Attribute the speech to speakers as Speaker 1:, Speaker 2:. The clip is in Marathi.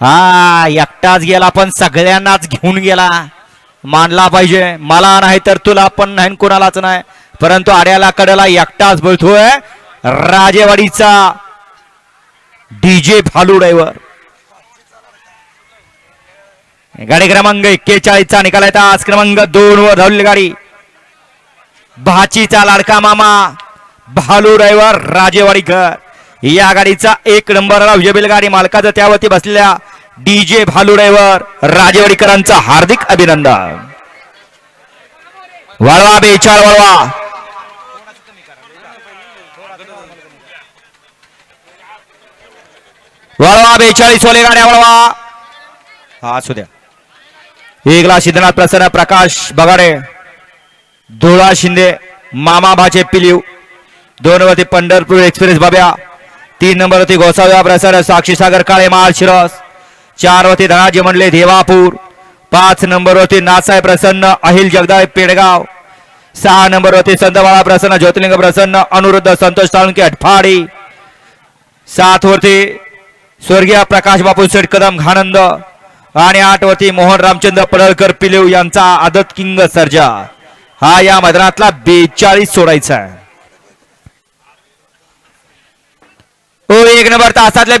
Speaker 1: हा एकटाच गेला पण सगळ्यांनाच घेऊन गेला. मानला पाहिजे. मला नाही तर तुला पण नाही कोणालाच नाही. परंतु आड्याला कडेला एकटाच बोलतोय राजेवाडीचा डीजे फालू ड्रायव्हर गाडी क्रमांक एक्केचाळीसचा निकाल आहे. आज क्रमांक दोन वर धावलेली गाडी. भाचीचा लाडका मामा भालू ड्रायव्हर राजेवाडीकर या गाडीचा एक नंबरला विजयबेल गाडी मालकाचा त्यावरती बसलेल्या डीजे भालू ड्रायव्हर राजेवाडीकरांचं हार्दिक अभिनंदन. वळवा बेचाळ वळवा. वळवा बेचाळीस ओले गाड्या वळवा. हा असू द्या. एकला सिद्धनाथ प्रसन्न प्रकाश बगाडे. धुळा शिंदे मामा भाचे पिलीव दोन वरती पंढरपूर एक्सप्रेस बाब्या. तीन नंबर वरती गोसाव्या प्रसन्न साक्षी सागर काळे माळ शिरस. चार वरती धनाजी म्हणले देवापूर. पाच नंबर वरती प्रसन्न अहिल जगदाय पेडगाव. सहा नंबर संतवाळा संतबाळा प्रसन्न ज्योतिर्लिंग प्रसन्न अनुरुद्ध संतोष साळुंके अठफाडी सात वरती स्वर्गीय प्रकाश बापू शेठ कदम घानंद आणि आठ वरती मोहन रामचंद्र पडळकर पिलेव यांचा आदत किंग सर्जा. हा या मैदानातला बेचाळीस सोडायचा आहे. ओ एक नंबर तासातल्या